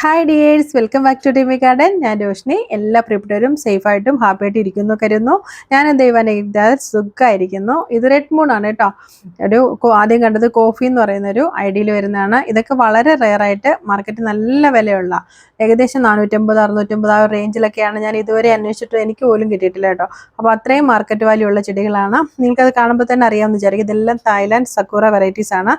Hi dears welcome back to Timi garden ഞാൻ രോഷിനി. എല്ലാ പ്രിയപ്പെട്ടവരും സേഫായിട്ടും happy ആയിട്ട് ഇരിക്കുന്നു കരുതുന്നു. ഞാൻ ദൈവാനുഗ്രഹിത സുഖമായിരിക്കുന്നു ഇത് റെഡ് മൂൺ ആണ് കേട്ടോ. ഒരു ആദ്യം കണ്ടത് കോഫി എന്ന് പറയുന്ന ഒരു ഐഡിയയിൽ വരുന്നതാണ്. ഇതൊക്കെ വളരെ റെയർ ആയിട്ട് മാർക്കറ്റിൽ നല്ല വിലയുള്ള ഏകദേശം നാനൂറ്റമ്പത് അറുന്നൂറ്റമ്പത് ആ ഒരു റേഞ്ചിലൊക്കെയാണ് ഞാൻ ഇതുവരെ അന്വേഷിച്ചിട്ട് എനിക്ക് പോലും കിട്ടിയിട്ടില്ല കേട്ടോ. അപ്പോൾ അത്രയും മാർക്കറ്റ് വാല്യൂ ഉള്ള ചെടികളാണ്. നിങ്ങൾക്കത് കാണുമ്പോൾ തന്നെ അറിയാമെന്ന് വിചാരിക്കും. ഇതെല്ലാം തായ്ലാൻഡ് സക്കൂറ വെറൈറ്റീസ് ആണ്.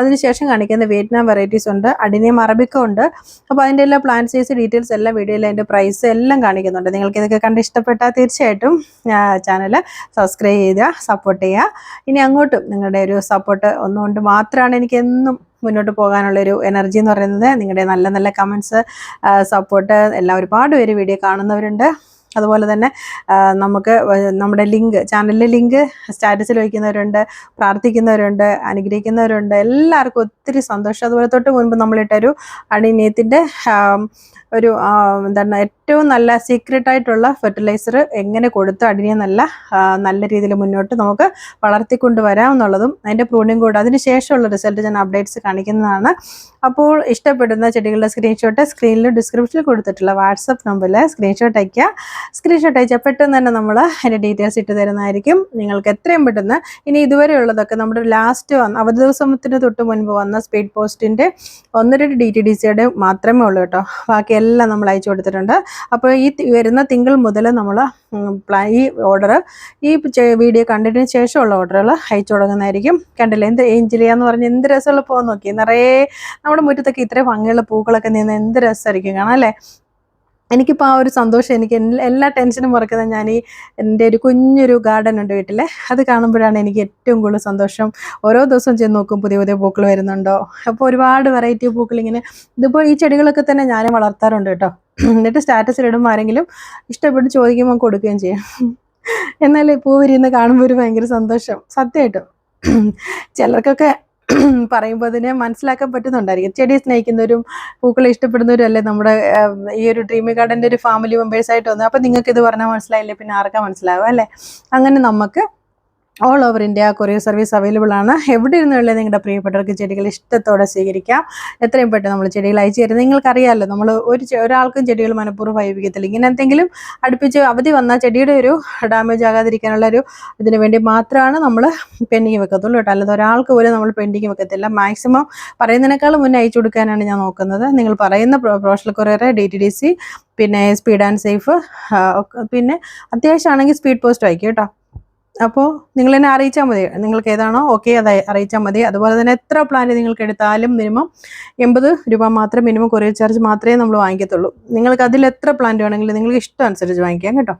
അതിനുശേഷം കാണിക്കുന്ന വിയറ്റ്നാം വെറൈറ്റീസ് ഉണ്ട്. അഡിനിയം അറബിക്ക ഉണ്ട്. അപ്പോൾ അതിന്റെ എല്ലാ പ്ലാൻ സൈസ് ഡീറ്റെയിൽസ് എല്ലാം വീഡിയോയിൽ അതിന്റെ പ്രൈസ് എല്ലാം കാണിക്കുന്നുണ്ട്. നിങ്ങൾക്ക് ഇതൊക്കെ കണ്ട് ഇഷ്ടപ്പെട്ടാൽ തീർച്ചയായിട്ടും ചാനൽ സബ്സ്ക്രൈബ് ചെയ്യുക സപ്പോർട്ട് ചെയ്യുക. ഇനി അങ്ങോട്ടും നിങ്ങളുടെ ഒരു സപ്പോർട്ട് ഒന്നുകൊണ്ട് മാത്രമാണ് എനിക്ക് എന്നും മുന്നോട്ട് പോകാനുള്ളൊരു എനർജി എന്ന് പറയുന്നത്. നിങ്ങളുടെ നല്ല നല്ല കമൻസ് സപ്പോർട്ട് എല്ലാം ഒരുപാട് പേര് വീഡിയോ കാണുന്നവരുണ്ട്. അതുപോലെ തന്നെ നമുക്ക് നമ്മുടെ ലിങ്ക് ചാനലിലെ ലിങ്ക് സ്റ്റാറ്റസിൽ വയ്ക്കുന്നവരുണ്ട് പ്രാർത്ഥിക്കുന്നവരുണ്ട് അനുഗ്രഹിക്കുന്നവരുണ്ട്. എല്ലാവർക്കും ഒത്തിരി സന്തോഷം. അതുപോലെ തൊട്ട് മുൻപ് നമ്മളിട്ടൊരു അണിനീയത്തിന്റെ ഒരു എന്താണ് ഏറ്റവും നല്ല സീക്രട്ട് ആയിട്ടുള്ള ഫെർട്ടിലൈസർ എങ്ങനെ കൊടുത്ത് അടിനെ നല്ല നല്ല രീതിയിൽ മുന്നോട്ട് നമുക്ക് വളർത്തിക്കൊണ്ട് വരാമെന്നുള്ളതും അതിന്റെ പ്രൂണിങ് കൂടെ. അതിന് ശേഷമുള്ള റിസൾട്ട് ഞാൻ അപ്ഡേറ്റ്സ് കാണിക്കുന്നതാണ്. അപ്പോൾ ഇഷ്ടപ്പെടുന്ന ചെടികളുടെ സ്ക്രീൻഷോട്ട് സ്ക്രീനിൽ ഡിസ്ക്രിപ്ഷനിൽ കൊടുത്തിട്ടുള്ള വാട്സപ്പ് നമ്പറിൽ സ്ക്രീൻഷോട്ട് അയക്കുക സ്ക്രീൻഷോട്ട് അയച്ചാൽ പെട്ടെന്ന് തന്നെ നമ്മൾ അതിന്റെ ഡീറ്റെയിൽസ് ഇട്ട് തരുന്നതായിരിക്കും. നിങ്ങൾക്ക് എത്രയും പെട്ടെന്ന് ഇനി ഇതുവരെ ഉള്ളതൊക്കെ നമ്മുടെ ലാസ്റ്റ് വന്ന അവധി ദിവസത്തിന് തൊട്ട് മുൻപ് വന്ന സ്പീഡ് പോസ്റ്റിന്റെ ഒന്ന് ഡി ടി ഡി സിയുടെ മാത്രമേ ഉള്ളൂ കേട്ടോ. ബാക്കി എല്ലാം നമ്മൾ അയച്ചു കൊടുത്തിട്ടുണ്ട്. അപ്പോൾ ഈ വരുന്ന തിങ്കൾ മുതൽ നമ്മൾ പ്ലാ ഈ ഓർഡർ ഈ വീഡിയോ കണ്ടതിന് ശേഷമുള്ള ഓർഡറുകൾ അയച്ചു തുടങ്ങുന്നതായിരിക്കും കണ്ടില്ല? എന്ത് ഏഞ്ചിലിയ എന്ന് പറഞ്ഞ് എന്ത് രസമുള്ള പോകാൻ നോക്കി നിറയെ നമ്മുടെ മുറ്റത്തൊക്കെ ഇത്രയും ഭംഗിയുള്ള പൂക്കളൊക്കെ നിന്ന് എന്ത് രസമായിരിക്കും കാണാം അല്ലേ? എനിക്കിപ്പോൾ ആ ഒരു സന്തോഷം എനിക്ക് എല്ലാ- ടെൻഷനും മറക്കുന്നത് ഞാൻ ഈ എന്റെ ഒരു കുഞ്ഞൊരു ഗാർഡൻ ഉണ്ട് വീട്ടിൽ അത് കാണുമ്പോഴാണ് എനിക്ക് ഏറ്റവും കൂടുതൽ സന്തോഷം. ഓരോ ദിവസവും ചെന്ന് നോക്കും പുതിയ പുതിയ പൂക്കൾ വരുന്നുണ്ടോ. അപ്പോൾ ഒരുപാട് വെറൈറ്റി പൂക്കൾ ഇങ്ങനെ ഇതിപ്പോൾ ഈ ചെടികളൊക്കെ തന്നെ ഞാനും വളർത്താറുണ്ട് കേട്ടോ. എന്നിട്ട് സ്റ്റാറ്റസിൽ ഇടുമ്പോൾ ആരെങ്കിലും ഇഷ്ടപ്പെട്ട് ചോദിക്കുമ്പോൾ കൊടുക്കുകയും ചെയ്യും. എന്നാലേ പൂ വിരിയുന്ന കാണുമ്പോൾ ഒരു ഭയങ്കര സന്തോഷം. സത്യമായിട്ടും ചിലർക്കൊക്കെ പറയുമ്പോൾ അതിനെ മനസ്സിലാക്കാൻ പറ്റുന്നുണ്ടായിരിക്കും. ചെടി സ്നേഹിക്കുന്നവരും പൂക്കളെ ഇഷ്ടപ്പെടുന്നവരും അല്ലേ നമ്മുടെ ഈ ഒരു ഡ്രീം ഗാർഡന്റെ ഒരു ഫാമിലി മെമ്പേഴ്സായിട്ട് വന്നത്. അപ്പം നിങ്ങൾക്ക് ഇത് പറഞ്ഞാൽ മനസ്സിലായില്ലേ? പിന്നെ ആർക്കാ മനസ്സിലാവുക അല്ലേ? അങ്ങനെ നമുക്ക് all over India courier service available ആണ്. എവിടെ ഇരുന്നുള്ള നിങ്ങളുടെ പ്രിയപ്പെട്ടവർക്ക് ചെടികൾ ഇഷ്ടത്തോടെ സ്വീകരിക്കാം. എത്രയും പെട്ടെന്ന് നമ്മൾ ചെടികൾ അയച്ചു തരുന്നത് നിങ്ങൾക്കറിയാമല്ലോ നമ്മൾ ഒരു ഒരാൾക്കും ചെടികൾ മനഃപൂർവം വൈവിക്കത്തില്ല ഇങ്ങനെ എന്തെങ്കിലും അടുപ്പിച്ച് അവധി വന്നാൽ ചെടിയുടെ ഒരു ഡാമേജ് ആകാതിരിക്കാനുള്ള ഒരു ഇതിനു വേണ്ടി മാത്രമാണ് നമ്മൾ പെൻഡിങ് വെക്കത്തുള്ളൂ കേട്ടോ. അല്ലാതെ ഒരാൾക്ക് പോലും നമ്മൾ പെൻഡിങ് വെക്കത്തില്ല. മാക്സിമം പറയുന്നതിനേക്കാളും മുന്നേ അയച്ചു കൊടുക്കാനാണ് ഞാൻ നോക്കുന്നത്. നിങ്ങൾ പറയുന്ന professional courier D T D C പിന്നെ സ്പീഡ് ആൻഡ് സേഫ് പിന്നെ അത്യാവശ്യമാണെങ്കിൽ സ്പീഡ് പോസ്റ്റ് അയക്കും കേട്ടോ. അപ്പോൾ നിങ്ങൾ എന്നെ അറിയിച്ചാൽ മതി. നിങ്ങൾക്ക് ഏതാണോ ഓക്കെ അത് അറിയിച്ചാൽ മതി. അതുപോലെ തന്നെ എത്ര പ്ലാൻ നിങ്ങൾക്ക് എടുത്താലും മിനിമം എൺപത് രൂപ മാത്രം മിനിമം കൊറിയർ ചാർജ് മാത്രമേ നമ്മൾ വാങ്ങിക്കത്തുള്ളൂ. നിങ്ങൾക്ക് അതിൽ എത്ര പ്ലാന്റ് വേണമെങ്കിലും നിങ്ങൾക്ക് ഇഷ്ടം അനുസരിച്ച് വാങ്ങിക്കാം കേട്ടോ.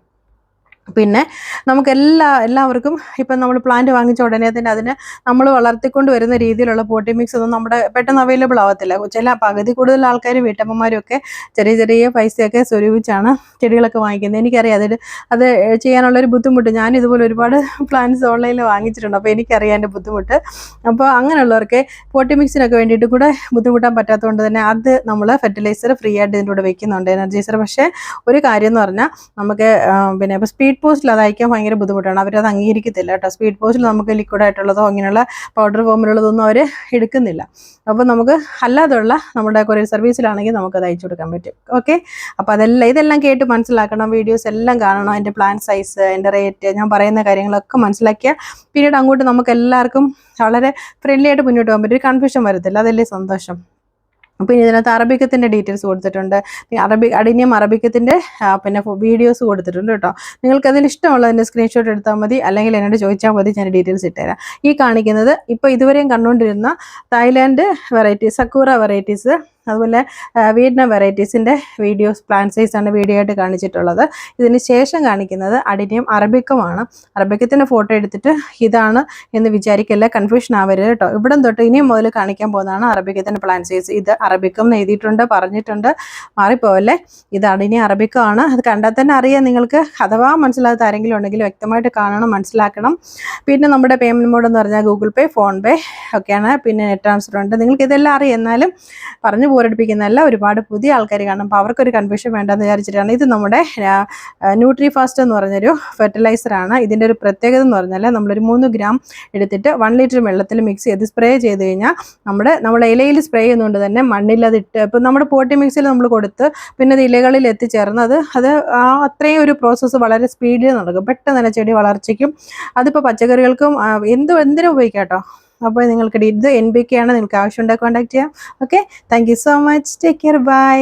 പിന്നെ നമുക്ക് എല്ലാ എല്ലാവർക്കും ഇപ്പം നമ്മൾ പ്ലാന്റ് വാങ്ങിച്ച ഉടനെ തന്നെ അതിന് നമ്മൾ വളർത്തിക്കൊണ്ട് വരുന്ന രീതിയിലുള്ള പോട്ടി മിക്സ് ഒന്നും നമ്മുടെ പെട്ടെന്ന് അവൈലബിൾ ആവത്തില്ല. ചില പകുതി കൂടുതൽ ആൾക്കാർ വീട്ടമ്മമാരൊക്കെ ചെറിയ ചെറിയ പൈസയൊക്കെ സ്വരൂപിച്ചാണ് ചെടികളൊക്കെ വാങ്ങിക്കുന്നത്. എനിക്കറിയാം അതിൽ അത് ചെയ്യാനുള്ളൊരു ബുദ്ധിമുട്ട്. ഞാൻ ഇതുപോലെ ഒരുപാട് പ്ലാന്റ്സ് ഓൺലൈനിൽ വാങ്ങിച്ചിട്ടുണ്ട്. അപ്പോൾ എനിക്കറിയാം എന്റെ ബുദ്ധിമുട്ട്. അപ്പോൾ അങ്ങനെയുള്ളവർക്ക് പോട്ടി മിക്സിനൊക്കെ വേണ്ടിയിട്ട് കൂടെ ബുദ്ധിമുട്ടാൻ പറ്റാത്തതുകൊണ്ട് തന്നെ അത് നമ്മൾ ഫെർട്ടിലൈസർ ഫ്രീ ആയിട്ട് ഇതിന്റെ കൂടെ വെക്കുന്നുണ്ട്. എനർജൈസർ പക്ഷേ ഒരു കാര്യം എന്ന് പറഞ്ഞാൽ നമുക്ക് പിന്നെ ഇപ്പോൾ സ്പീഡ് പോസ്റ്റിൽ അത് അയക്കാൻ ഭയങ്കര ബുദ്ധിമുട്ടാണ്. അവരത് അംഗീകരിക്കത്തില്ല കേട്ടോ. സ്പീഡ് പോസ്റ്റിൽ നമുക്ക് ലിക്വിഡ് ആയിട്ടുള്ളതോ അങ്ങനെയുള്ള പൗഡർ ഫോമിലുള്ളതൊന്നും അവർ എടുക്കുന്നില്ല. അപ്പോൾ നമുക്ക് അല്ലാതുള്ള നമ്മുടെ കൊറിയർ സർവീസിലാണെങ്കിൽ നമുക്കത് അയച്ചു കൊടുക്കാൻ പറ്റും. ഓക്കെ അപ്പോൾ അതെല്ലാം ഇതെല്ലാം കേട്ട് മനസ്സിലാക്കണം. വീഡിയോസ് എല്ലാം കാണണം. എന്റെ പ്ലാൻ സൈസ് എന്റെ റേറ്റ് ഞാൻ പറയുന്ന കാര്യങ്ങളൊക്കെ മനസ്സിലാക്കിയാൽ പിന്നീട് അങ്ങോട്ട് നമുക്ക് എല്ലാവർക്കും വളരെ ഫ്രണ്ട്ലി ആയിട്ട് മുന്നോട്ട് പോകാൻ പറ്റും. ഒരു കൺഫ്യൂഷൻ വരത്തില്ല. അതല്ലേ സന്തോഷം. പിന്നെ ഇതിനകത്ത് അറബിക്കത്തിന്റെ ഡീറ്റെയിൽസ് കൊടുത്തിട്ടുണ്ട്. അറബി അടിനിയം അറബിക്കത്തിന്റെ പിന്നെ വീഡിയോസ് കൊടുത്തിട്ടുണ്ട് കേട്ടോ. നിങ്ങൾക്ക് അതിൽ ഇഷ്ടമുള്ളതിന്റെ സ്ക്രീൻഷോട്ട് എടുത്താൽ മതി അല്ലെങ്കിൽ എന്നോട് ചോദിച്ചാൽ മതി ഞാൻ ഡീറ്റെയിൽസ് ഇട്ടുതരാം. ഈ കാണിക്കുന്നത് ഇപ്പോൾ ഇതുവരെയും കണ്ടുകൊണ്ടിരുന്ന തായ്ലാൻഡ് വെറൈറ്റീസ് സക്കൂറ വെറൈറ്റീസ് അതുപോലെ വീടിന വെറൈറ്റീസിന്റെ വീഡിയോസ് പ്ലാൻ സൈസ് ആണ് വീഡിയോ ആയിട്ട് കാണിച്ചിട്ടുള്ളത്. ഇതിന് ശേഷം കാണിക്കുന്നത് അടിനിയം അറബിക്കുമാണ്. അറബിക്കത്തിന്റെ ഫോട്ടോ എടുത്തിട്ട് ഇതാണ് എന്ന് വിചാരിക്കല്ല കൺഫ്യൂഷൻ ആവരുത് കേട്ടോ. ഇവിടം തൊട്ട് ഇനിയും മുതൽ കാണിക്കാൻ പോകുന്നതാണ് അറബിക്കത്തിന്റെ പ്ലാൻ സൈസ് ഇത് അറബിക്കം എഴുതിയിട്ടുണ്ട് പറഞ്ഞിട്ടുണ്ട്. മാറിപ്പോവല്ലേ? ഇത് അടിനി അറബിക്കമാണ്. അത് കണ്ടാൽ തന്നെ അറിയാം നിങ്ങൾക്ക്. അഥവാ മനസ്സിലാകാത്ത ആരെങ്കിലും ഉണ്ടെങ്കിൽ വ്യക്തമായിട്ട് കാണണം മനസ്സിലാക്കണം. പിന്നെ നമ്മുടെ പേയ്മെന്റ് മോഡ് എന്ന് പറഞ്ഞാൽ ഗൂഗിൾ പേ ഫോൺ പേ ഒക്കെയാണ്. പിന്നെ നെറ്റ് ട്രാൻസ്ഫർ ഉണ്ട്. നിങ്ങൾക്ക് ഇതെല്ലാം അറിയാം. എന്നാലും പറഞ്ഞു ബോറടിപ്പിക്കുന്നതല്ല ഒരുപാട് പുതിയ ആൾക്കാർ കാണും. അപ്പോൾ അവർക്കൊരു കൺഫ്യൂഷൻ വേണ്ടെന്ന് വിചാരിച്ചിട്ടാണ്. ഇത് നമ്മുടെ ന്യൂട്രി ഫാസ്റ്റ് എന്ന് പറഞ്ഞൊരു ഫെർട്ടിലൈസർ ആണ്. ഇതിന്റെ ഒരു പ്രത്യേകത എന്ന് പറഞ്ഞാൽ നമ്മളൊരു മൂന്ന് ഗ്രാം എടുത്തിട്ട് വൺ ലിറ്റർ വെള്ളത്തിൽ മിക്സ് ചെയ്ത് സ്പ്രേ ചെയ്ത് കഴിഞ്ഞാൽ നമ്മുടെ നമ്മൾ ഇലയിൽ സ്പ്രേ ചെയ്യുന്നതുകൊണ്ട് തന്നെ മണ്ണിൽ അത് ഇട്ട് ഇപ്പം നമ്മുടെ പോട്ടി മിക്സിൽ നമ്മൾ കൊടുത്ത് പിന്നെ അത് ഇലകളിൽ എത്തിച്ചേർന്ന് അത് അത് അത്രയും ഒരു പ്രോസസ്സ് വളരെ സ്പീഡിൽ നടക്കും. പെട്ടെന്ന് തന്നെ ചെടി വളർച്ചയ്ക്കും. അതിപ്പോൾ പച്ചക്കറികൾക്കും എന്ത് എന്തിനും ഉപയോഗിക്കാം കേട്ടോ. അപ്പോൾ നിങ്ങൾക്ക് ഇത് എൻ ബി കെ ആണ്. നിങ്ങൾക്ക് ആവശ്യമുണ്ടെങ്കിൽ കോൺടാക്ട് ചെയ്യാം. Okay thank so much take care bye